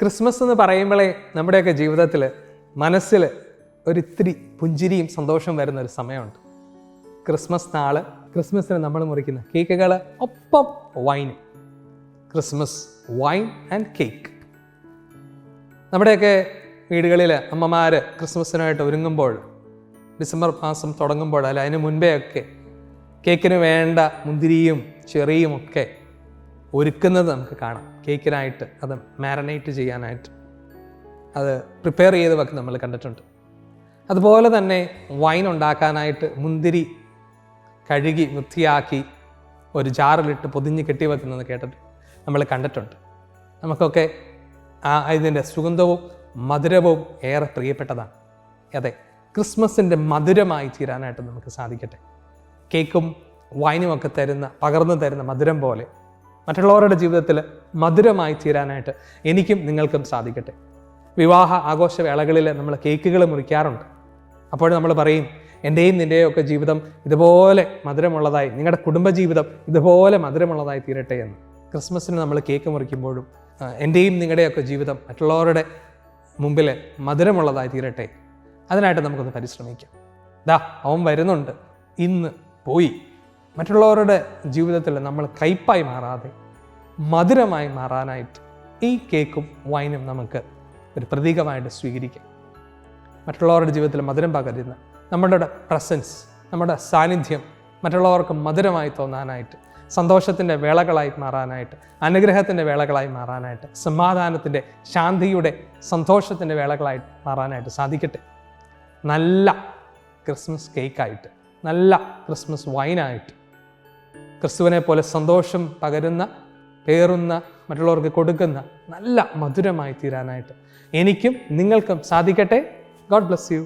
Christmas എന്ന് പറയുമ്പോഴേ നമ്മുടെയൊക്കെ ജീവിതത്തിൽ മനസ്സിൽ ഒരിത്തിരി പുഞ്ചിരിയും സന്തോഷം വരുന്ന ഒരു സമയമുണ്ട്. ക്രിസ്മസ് നാൾ ക്രിസ്മസിന് നമ്മൾ മുറിക്കുന്ന കേക്കുകൾ ഒപ്പം wine Christmas wine and cake നമ്മുടെയൊക്കെ വീടുകളിൽ അമ്മമാർ ക്രിസ്മസിനായിട്ട് ഒരുങ്ങുമ്പോൾ ഡിസംബർ മാസം തുടങ്ങുമ്പോൾ അല്ല അതിന് മുൻപേ ഒക്കെ കേക്കിന് വേണ്ട മുന്തിരിയും ചെറിയും ഒക്കെ ഒരുക്കുന്നത് നമുക്ക് കാണാം. കേക്കിനായിട്ട് അത് മാരിനേറ്റ് ചെയ്യാനായിട്ട്. അത് പ്രിപ്പയർ ചെയ്ത് നമ്മൾ കണ്ടിട്ടുണ്ട്. അതുപോലെ തന്നെ വൈൻ ഉണ്ടാക്കാനായിട്ട് മുന്തിരി കഴുകി വൃത്തിയാക്കി ഒരു ജാറിലിട്ട് പൊതിഞ്ഞ് കെട്ടി വെക്കുന്നത് കേട്ടിട്ട് നമ്മൾ കണ്ടിട്ടുണ്ട്. നമുക്കൊക്കെ ആ ഇതിന്റെ സുഗന്ധവും മധുരവും ഏറെ പ്രിയപ്പെട്ടതാണ്. അതെ ക്രിസ്മസിന്റെ മധുരമായി തീരാനായിട്ട് നമുക്ക് സാധിക്കട്ടെ. കേക്കും വൈനും ഒക്കെ തരുന്ന പകർന്നു തരുന്ന മധുരം പോലെ മറ്റുള്ളവരുടെ ജീവിതത്തിൽ മധുരമായി തീരാനായിട്ട് എനിക്കും നിങ്ങൾക്കും സാധിക്കട്ടെ. വിവാഹ ആഘോഷവേളകളിൽ നമ്മൾ കേക്കുകൾ മുറിക്കാറുണ്ട്. അപ്പോൾ നമ്മൾ പറയും എന്റെയും നിന്റെയും ഒക്കെ ജീവിതം ഇതുപോലെ മധുരമുള്ളതായി നിങ്ങളുടെ കുടുംബജീവിതം ഇതുപോലെ മധുരമുള്ളതായി തീരട്ടെ എന്ന്. ക്രിസ്മസിന് നമ്മൾ കേക്ക് മുറിക്കുമ്പോഴും എന്റെയും നിങ്ങളുടെയൊക്കെ ജീവിതം മറ്റുള്ളവരുടെ മുമ്പിൽ മധുരമുള്ളതായി തീരട്ടെ. അതിനായിട്ട് നമുക്കൊന്ന് പരിശ്രമിക്കാം. ദാ അവൻ വരുന്നുണ്ട്. ഇന്ന് പോയി. മറ്റുള്ളവരുടെ ജീവിതത്തിൽ നമ്മൾ കയ്പായി മാറാതെ മധുരമായി മാറാനായിട്ട് ഈ കേക്കും വൈനും നമുക്ക് ഒരു പ്രതീകമായിട്ട് സ്വീകരിക്കാം. മറ്റുള്ളവരുടെ ജീവിതത്തിൽ മധുരം പകരുന്ന നമ്മുടെ പ്രസൻസ് നമ്മുടെ സാന്നിധ്യം മറ്റുള്ളവർക്ക് മധുരമായി തോന്നാനായിട്ട് സന്തോഷത്തിന്റെ വേളകളായി മാറാനായിട്ട് അനുഗ്രഹത്തിന്റെ വേളകളായി മാറാനായിട്ട് സമാധാനത്തിന്റെ ശാന്തിയുടെ സന്തോഷത്തിന്റെ വേളകളായി മാറാനായിട്ട് സാധിക്കട്ടെ. നല്ല ക്രിസ്മസ് കേക്കായിട്ട് നല്ല ക്രിസ്മസ് വൈനായിട്ട് ക്രിസ്തുവിനെ പോലെ സന്തോഷം പകരുന്ന പേറുന്ന മറ്റുള്ളവർക്ക് കൊടുക്കുന്ന നല്ല മധുരമായി തീരാനായിട്ട് എനിക്കും നിങ്ങൾക്കും സാധിക്കട്ടെ? God bless you